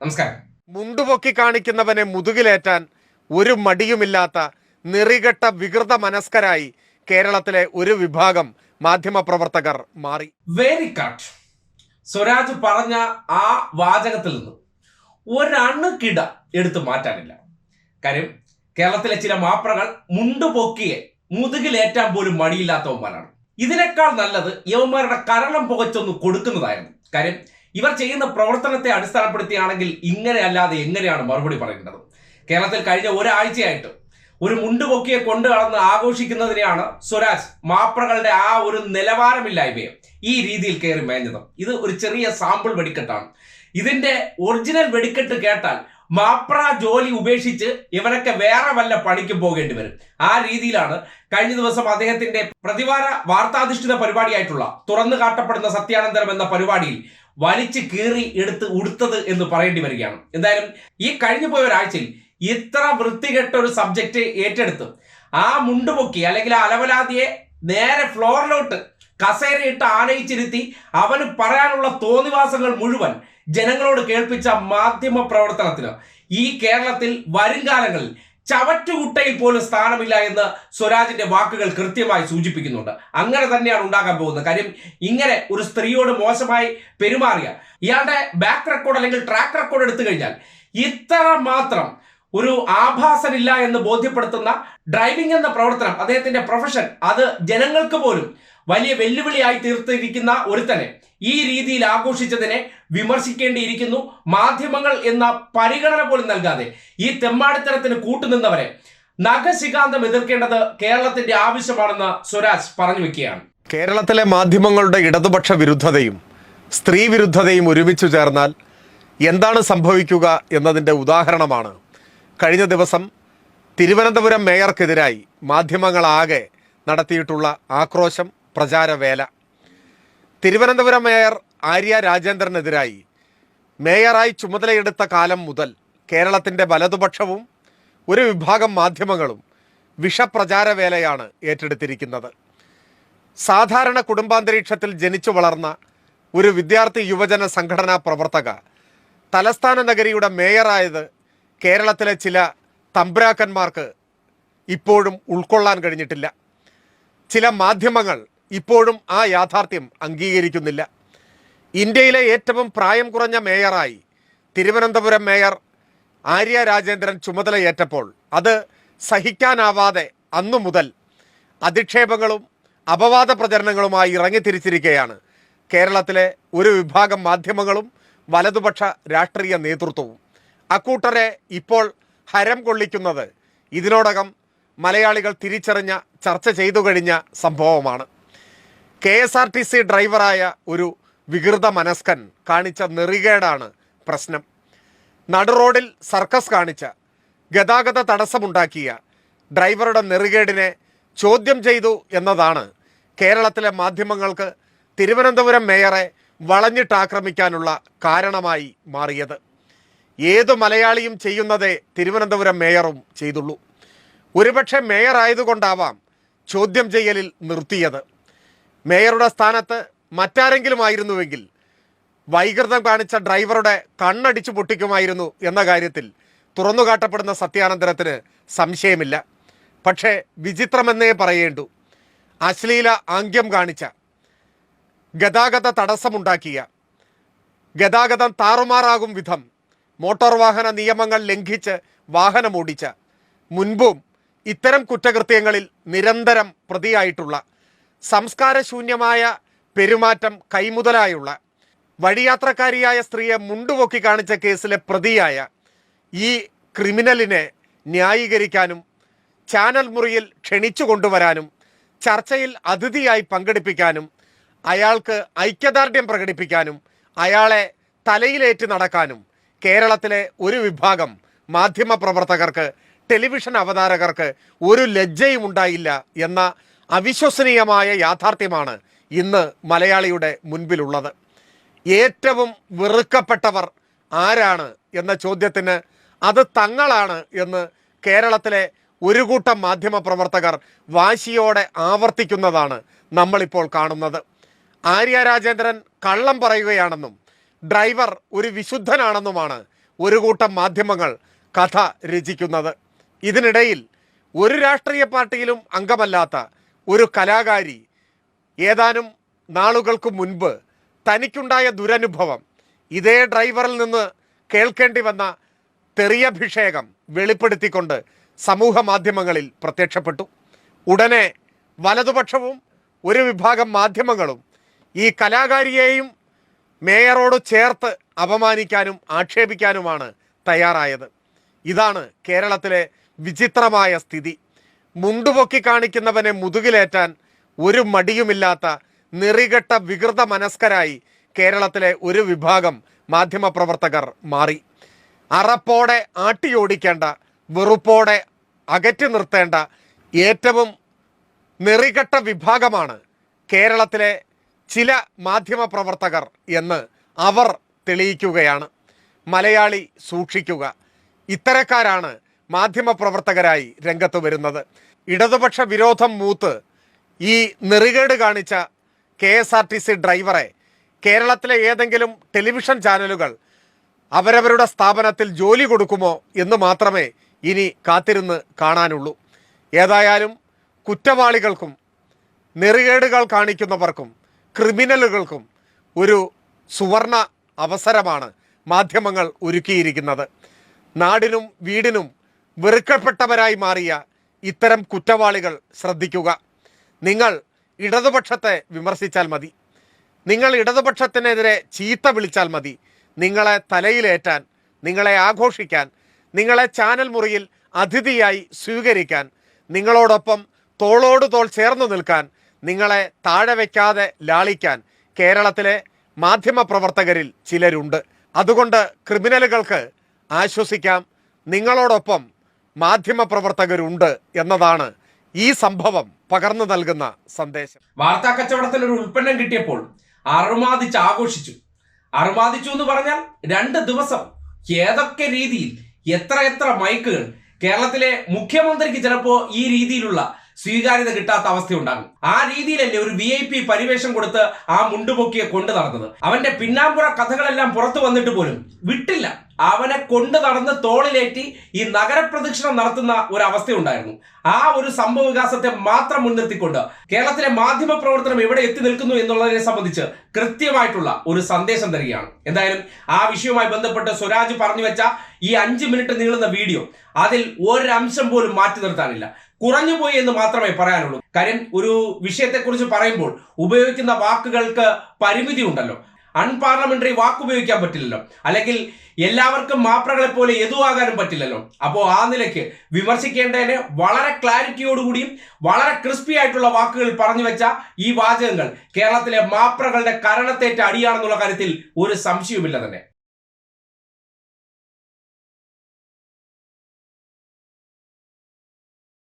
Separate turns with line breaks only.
നമസ്കാരം.
മുണ്ടുപൊക്കി കാണിക്കുന്നവനെ മുതുകിലേറ്റാൻ ഒരു മടിയുമില്ലാത്ത നിറികെട്ട വികൃത മനസ്കരായി കേരളത്തിലെ ഒരു വിഭാഗം മാധ്യമപ്രവർത്തകർ മാറി.
വെരി കറക്റ്റ് സ്വരാജ് പറഞ്ഞ ആ വാചകത്തിൽ നിന്ന് ഒരണുകിട എടുത്തു മാറ്റാനില്ല. കാര്യം കേരളത്തിലെ ചില മാപ്രകൾ മുണ്ടുപൊക്കിയെ മുതുകിലേറ്റാൻ പോലും മടിയില്ലാത്തവന്മാരാണ്. ഇതിനേക്കാൾ നല്ലത് യവന്മാരുടെ കരളം പുകച്ചൊന്ന് കൊടുക്കുന്നതായിരുന്നു. കാര്യം ഇവർ ചെയ്യുന്ന പ്രവർത്തനത്തെ അടിസ്ഥാനപ്പെടുത്തിയാണെങ്കിൽ ഇങ്ങനെ അല്ലാതെ എങ്ങനെയാണ് മറുപടി പറയേണ്ടത്? കേരളത്തിൽ കഴിഞ്ഞ ഒരാഴ്ചയായിട്ട് ഒരു മുണ്ടുപൊക്കിയെ കൊണ്ടു കടന്ന് ആഘോഷിക്കുന്നതിനെയാണ് സ്വരാജ് മാപ്രകളുടെ ആ ഒരു നിലവാരമില്ലായ്മയെ ഈ രീതിയിൽ കയറി മേഞ്ഞത്. ഇത് ഒരു ചെറിയ സാമ്പിൾ വെടിക്കെട്ടാണ്. ഇതിന്റെ ഒറിജിനൽ വെടിക്കെട്ട് കേട്ടാൽ മാപ്ര ജോലി ഉപേക്ഷിച്ച് ഇവനൊക്കെ വേറെ വല്ല പണിക്ക് പോകേണ്ടി വരും. ആ രീതിയിലാണ് കഴിഞ്ഞ ദിവസം അദ്ദേഹത്തിന്റെ പ്രതിവാര വാർത്താധിഷ്ഠിത പരിപാടിയായിട്ടുള്ള തുറന്നു കാട്ടപ്പെടുന്ന സത്യാനന്തരം എന്ന പരിപാടിയിൽ വലിച്ചു കീറി എടുത്ത് ഉടുത്തത് എന്ന് പറയേണ്ടി വരികയാണ്. എന്തായാലും ഈ കഴിഞ്ഞു പോയ ഒരാഴ്ചയിൽ ഇത്ര വൃത്തികെട്ട ഒരു സബ്ജക്റ്റ് ഏറ്റെടുത്ത് ആ മുണ്ടുപൊക്കി അല്ലെങ്കിൽ ആ അലവലാതിയെ നേരെ ഫ്ലോറിലോട്ട് കസേരയിട്ട് ആനയിച്ചിരുത്തി അവന് പറയാനുള്ള തോന്നിവാസങ്ങൾ മുഴുവൻ ജനങ്ങളോട് കേൾപ്പിച്ച മാധ്യമ പ്രവർത്തനത്തിന് ഈ കേരളത്തിൽ വരുംകാലങ്ങളിൽ ചവറ്റുകുട്ടയിൽ പോലും സ്ഥാനമില്ല എന്ന് സ്വരാജിന്റെ വാക്കുകൾ കൃത്യമായി സൂചിപ്പിക്കുന്നുണ്ട്. അങ്ങനെ തന്നെയാണ് ഉണ്ടാകാൻ പോകുന്നത്. കാര്യം ഇങ്ങനെ ഒരു സ്ത്രീയോട് മോശമായി പെരുമാറിയ ഇയാളുടെ ബാക്ക് റെക്കോർഡ് അല്ലെങ്കിൽ ട്രാക്ക് റെക്കോർഡ് എടുത്തു കഴിഞ്ഞാൽ ഇത്ര മാത്രം ഒരു ആഭാസനില്ല എന്ന് ബോധ്യപ്പെടുത്തുന്ന ഡ്രൈവിംഗ് എന്ന പ്രവർത്തനം അദ്ദേഹത്തിന്റെ പ്രൊഫഷൻ അത് ജനങ്ങൾക്ക് പോലും വലിയ വെല്ലുവിളിയായി തീർത്തിരിക്കുന്ന ഒരുത്തനെ ഈ രീതിയിൽ ആഘോഷിച്ചതിനെ വിമർശിക്കേണ്ടിയിരിക്കുന്നു. മാധ്യമങ്ങൾ എന്ന പരിഗണന പോലും നൽകാതെ ഈ തെമ്മാടിത്തരത്തിന് കൂട്ടുനിന്നവരെ നഖശികാന്തം എതിർക്കേണ്ടത് കേരളത്തിന്റെ ആവശ്യമാണെന്ന് സ്വരാജ് പറഞ്ഞു വെക്കുകയാണ്.
കേരളത്തിലെ മാധ്യമങ്ങളുടെ ഇടതുപക്ഷ വിരുദ്ധതയും സ്ത്രീ വിരുദ്ധതയും ഒരുമിച്ചു ചേർന്നാൽ എന്താണ് സംഭവിക്കുക എന്നതിന്റെ ഉദാഹരണമാണ്. കഴിഞ്ഞ ദിവസം തിരുവനന്തപുരം മേയർക്കെതിരായി മാധ്യമങ്ങളാകെ നടത്തിയിട്ടുള്ള ആക്രോശം പ്രചാരവേല. തിരുവനന്തപുരം മേയർ ആര്യ രാജേന്ദ്രനെതിരായി മേയറായി ചുമതലയെടുത്ത കാലം മുതൽ കേരളത്തിന്റെ വലതുപക്ഷവും ഒരു വിഭാഗം മാധ്യമങ്ങളും വിഷപ്രചാരവേലയാണ് ഏറ്റെടുത്തിരിക്കുന്നത്. സാധാരണ കുടുംബാന്തരീക്ഷത്തിൽ ജനിച്ചു വളർന്ന ഒരു വിദ്യാർത്ഥി യുവജന സംഘടനാ പ്രവർത്തക തലസ്ഥാന നഗരിയുടെ മേയറായത് കേരളത്തിലെ ചില തമ്പ്രാക്കന്മാർക്ക് ഇപ്പോഴും ഉൾക്കൊള്ളാൻ കഴിഞ്ഞിട്ടില്ല. ചില മാധ്യമങ്ങൾ ഇപ്പോഴും ആ യാഥാർത്ഥ്യം അംഗീകരിക്കുന്നില്ല. ഇന്ത്യയിലെ ഏറ്റവും പ്രായം കുറഞ്ഞ മേയറായി തിരുവനന്തപുരം മേയർ ആര്യ രാജേന്ദ്രൻ ചുമതലയേറ്റപ്പോൾ അത് സഹിക്കാനാവാതെ അന്നു മുതൽ അധിക്ഷേപങ്ങളും അപവാദ പ്രചരണങ്ങളുമായി ഇറങ്ങിത്തിരിച്ചിരിക്കുകയാണ്. കേരളത്തിലെ ഒരു വിഭാഗം മാധ്യമങ്ങളും വലതുപക്ഷ രാഷ്ട്രീയ നേതൃത്വവും. അക്കൂട്ടരെ ഇപ്പോൾ ഹരം കൊള്ളിക്കുന്നത് ഇതിനോടകം മലയാളികൾ തിരിച്ചറിഞ്ഞ ചർച്ച ചെയ്തു കഴിഞ്ഞ സംഭവമാണ്. K S R T C ഡ്രൈവറായ ഒരു വികൃത മനസ്കൻ കാണിച്ച നെറികേടാണ് പ്രശ്നം. നടുറോഡിൽ സർക്കസ് കാണിച്ച ഗതാഗത തടസ്സമുണ്ടാക്കിയ ഡ്രൈവറുടെ നെറികേടിനെ ചോദ്യം ചെയ്തു എന്നതാണ് കേരളത്തിലെ മാധ്യമങ്ങൾക്ക് തിരുവനന്തപുരം മേയറെ വളഞ്ഞിട്ടാക്രമിക്കാനുള്ള കാരണമായി മാറിയത്. ഏതു മലയാളിയും ചെയ്യുന്നതേ തിരുവനന്തപുരം മേയറും ചെയ്തുള്ളൂ. ഒരുപക്ഷെ മേയർ ആയതുകൊണ്ടാവാം ചോദ്യം ചെയ്യലിൽ നിർത്തിയത്. മേയറുടെ സ്ഥാനത്ത് മറ്റാരെങ്കിലും ആയിരുന്നുവെങ്കിൽ വൈകൃതം കാണിച്ച ഡ്രൈവറുടെ കണ്ണടിച്ചു പൊട്ടിക്കുമായിരുന്നു എന്ന കാര്യത്തിൽ തുറന്നുകാട്ടപ്പെടുന്ന സത്യാനന്തരത്തിന് സംശയമില്ല. പക്ഷേ വിചിത്രമെന്നേ പറയേണ്ടു. അശ്ലീല ആംഗ്യം കാണിച്ച ഗതാഗത തടസ്സമുണ്ടാക്കിയ ഗതാഗതം താറുമാറാകും വിധം മോട്ടോർ വാഹന നിയമങ്ങൾ ലംഘിച്ച് വാഹനമോടിച്ച മുൻപും ഇത്തരം കുറ്റകൃത്യങ്ങളിൽ നിരന്തരം പ്രതിയായിട്ടുള്ള സംസ്കാരശൂന്യമായ പെരുമാറ്റം കൈമുതലായുള്ള വഴിയാത്രക്കാരിയായ സ്ത്രീയെ മുണ്ടുപൊക്കി കാണിച്ച കേസിലെ പ്രതിയായ ഈ ക്രിമിനലിനെ ന്യായീകരിക്കാനും ചാനൽ മുറിയിൽ ക്ഷണിച്ചു കൊണ്ടുവരാനും ചർച്ചയിൽ അതിഥിയായി പങ്കെടുപ്പിക്കാനും അയാൾക്ക് ഐക്യദാർഢ്യം പ്രകടിപ്പിക്കാനും അയാളെ തലയിലേറ്റ് നടക്കാനും കേരളത്തിലെ ഒരു വിഭാഗം മാധ്യമപ്രവർത്തകർക്ക് ടെലിവിഷൻ അവതാരകർക്ക് ഒരു ലജ്ജയും ഉണ്ടായില്ല എന്ന അവിശ്വസനീയമായ യാഥാർത്ഥ്യമാണ് ഇന്ന് മലയാളിയുടെ മുൻപിലുള്ളത്. ഏറ്റവും വെറുക്കപ്പെട്ടവർ ആരാണ് എന്ന ചോദ്യത്തിന് അത് തങ്ങളാണ് എന്ന് കേരളത്തിലെ ഒരു കൂട്ടം മാധ്യമ പ്രവർത്തകർ വാശിയോടെ ആവർത്തിക്കുന്നതാണ് നമ്മളിപ്പോൾ കാണുന്നത്. ആര്യ രാജേന്ദ്രൻ കള്ളം പറയുകയാണെന്നും ഡ്രൈവർ ഒരു വിശുദ്ധനാണെന്നുമാണ് ഒരു കൂട്ടം മാധ്യമങ്ങൾ കഥ രചിക്കുന്നത്. ഇതിനിടയിൽ ഒരു രാഷ്ട്രീയ പാർട്ടിയിലും അംഗമല്ലാത്ത ഒരു കലാകാരി ഏതാനും നാളുകൾക്ക് മുൻപ് തനിക്കുണ്ടായ ദുരനുഭവം. ഇതേ ഡ്രൈവറിൽ നിന്ന് കേൾക്കേണ്ടി വന്ന തെറിയഭിഷേകം വെളിപ്പെടുത്തിക്കൊണ്ട് സമൂഹ മാധ്യമങ്ങളിൽ പ്രത്യക്ഷപ്പെട്ടു. ഉടനെ വലതുപക്ഷവും ഒരു വിഭാഗം മാധ്യമങ്ങളും ഈ കലാകാരിയെയും മേയറോട് ചേർത്ത് അപമാനിക്കാനും ആക്ഷേപിക്കാനുമാണ് തയ്യാറായത്. ഇതാണ് കേരളത്തിലെ വിചിത്രമായ സ്ഥിതി. മുണ്ടുപൊക്കി കാണിക്കുന്നവനെ മുതുകിലേറ്റാൻ ഒരു മടിയുമില്ലാത്ത നിറികെട്ട വികൃത മനസ്കരായി കേരളത്തിലെ ഒരു വിഭാഗം മാധ്യമപ്രവർത്തകർ മാറി. അറപ്പോടെ ആട്ടിയോടിക്കേണ്ട വെറുപ്പോടെ അകറ്റി നിർത്തേണ്ട ഏറ്റവും നെറികെട്ട വിഭാഗമാണ് കേരളത്തിലെ ചില മാധ്യമപ്രവർത്തകർ എന്ന് അവർ തെളിയിക്കുകയാണ്. മലയാളി സൂക്ഷിക്കുക. ഇത്തരക്കാരാണ് മാധ്യമപ്രവർത്തകരായി രംഗത്ത് വരുന്നത്. ഇടതുപക്ഷ വിരോധം മൂത്ത് ഈ നെറികേട് കാണിച്ച K S R T C ഡ്രൈവറെ കേരളത്തിലെ ഏതെങ്കിലും ടെലിവിഷൻ ചാനലുകൾ അവരവരുടെ സ്ഥാപനത്തിൽ ജോലി കൊടുക്കുമോ എന്ന് മാത്രമേ ഇനി കാത്തിരുന്ന് കാണാനുള്ളൂ. ഏതായാലും കുറ്റവാളികൾക്കും നെറികേടുകൾ കാണിക്കുന്നവർക്കും ക്രിമിനലുകൾക്കും ഒരു സുവർണ അവസരമാണ് മാധ്യമങ്ങൾ ഒരുക്കിയിരിക്കുന്നത്. നാടിനും വീടിനും വെറുക്കപ്പെട്ടവരായി മാറിയ ഇത്തരം കുറ്റവാളികൾ ശ്രദ്ധിക്കുക. നിങ്ങൾ ഇടതുപക്ഷത്തെ വിമർശിച്ചാൽ മതി. നിങ്ങൾ ഇടതുപക്ഷത്തിനെതിരെ ചീത്ത വിളിച്ചാൽ മതി. നിങ്ങളെ തലയിലേറ്റാൻ നിങ്ങളെ ആഘോഷിക്കാൻ നിങ്ങളെ ചാനൽ മുറിയിൽ അതിഥിയായി സ്വീകരിക്കാൻ നിങ്ങളോടൊപ്പം തോളോട് തോൾ ചേർന്ന് നിൽക്കാൻ നിങ്ങളെ താഴെ വയ്ക്കാതെ ലാളിക്കാൻ കേരളത്തിലെ മാധ്യമപ്രവർത്തകരിൽ ചിലരുണ്ട്. അതുകൊണ്ട് ക്രിമിനലുകൾക്ക് ആശ്വസിക്കാം. നിങ്ങളോടൊപ്പം മാധ്യമപ്രവർത്തകരുണ്ട് എന്നതാണ് ഈ സംഭവം പകർന്നു നൽകുന്ന സന്ദേശം.
വാർത്താ കച്ചവടത്തിൽ ഒരു ഉൽപ്പന്നം കിട്ടിയപ്പോൾ അറുമാദിച്ച് ആഘോഷിച്ചു. അറുമാദിച്ചു എന്ന് പറഞ്ഞാൽ രണ്ട് ദിവസം ഏതൊക്കെ രീതിയിൽ എത്ര എത്ര മൈക്കുകൾ കേരളത്തിലെ മുഖ്യമന്ത്രിക്ക് ചിലപ്പോ ഈ രീതിയിലുള്ള സ്വീകാര്യത കിട്ടാത്ത അവസ്ഥ ഉണ്ടാകും ആ രീതിയിലല്ലേ ഒരു വി ഐ പി പരിവേഷം കൊടുത്ത് ആ മുണ്ടുപൊക്കിയെ കൊണ്ടു നടന്നത്. അവന്റെ പിന്നാമ്പുറ കഥകളെല്ലാം പുറത്തു വന്നിട്ട് പോലും വിട്ടില്ല. അവനെ കൊണ്ടു നടന്ന് തോളിലേറ്റി ഈ നഗരപ്രദക്ഷിണം നടത്തുന്ന ഒരു അവസ്ഥയുണ്ടായിരുന്നു ആ ഒരു സംഭവ വികാസത്തെ മാത്രം മുൻനിർത്തിക്കൊണ്ട് കേരളത്തിലെ മാധ്യമ പ്രവർത്തനം എവിടെ എത്തി നിൽക്കുന്നു എന്നുള്ളതിനെ സംബന്ധിച്ച് കൃത്യമായിട്ടുള്ള ഒരു സന്ദേശം തരികയാണ്. എന്തായാലും ആ വിഷയവുമായി ബന്ധപ്പെട്ട് സ്വരാജ് പറഞ്ഞു വെച്ച ഈ അഞ്ച് മിനിറ്റ് നീളുന്ന വീഡിയോ അതിൽ ഒരംശം പോലും മാറ്റി നിർത്താനില്ല. കുറഞ്ഞുപോയി എന്ന് മാത്രമേ പറയാനുള്ളൂ. കാര്യം ഒരു വിഷയത്തെക്കുറിച്ച് പറയുമ്പോൾ ഉപയോഗിക്കുന്ന വാക്കുകൾക്ക് പരിമിതി ഉണ്ടല്ലോ അൺപാർലമെന്ററി വാക്ക് ഉപയോഗിക്കാൻ പറ്റില്ലല്ലോ. അല്ലെങ്കിൽ എല്ലാവർക്കും മാപ്രകളെ പോലെ എതുവാകാനും പറ്റില്ലല്ലോ. അപ്പോൾ ആ നിലയ്ക്ക് വിമർശിക്കേണ്ടതിന് വളരെ ക്ലാരിറ്റിയോടുകൂടിയും വളരെ ക്രിസ്പി ആയിട്ടുള്ള വാക്കുകൾ പറഞ്ഞു വെച്ച ഈ വാചകങ്ങൾ കേരളത്തിലെ മാപ്രകളുടെ കരണത്തേറ്റ അടിയാണെന്നുള്ള കാര്യത്തിൽ ഒരു സംശയവുമില്ല തന്നെ.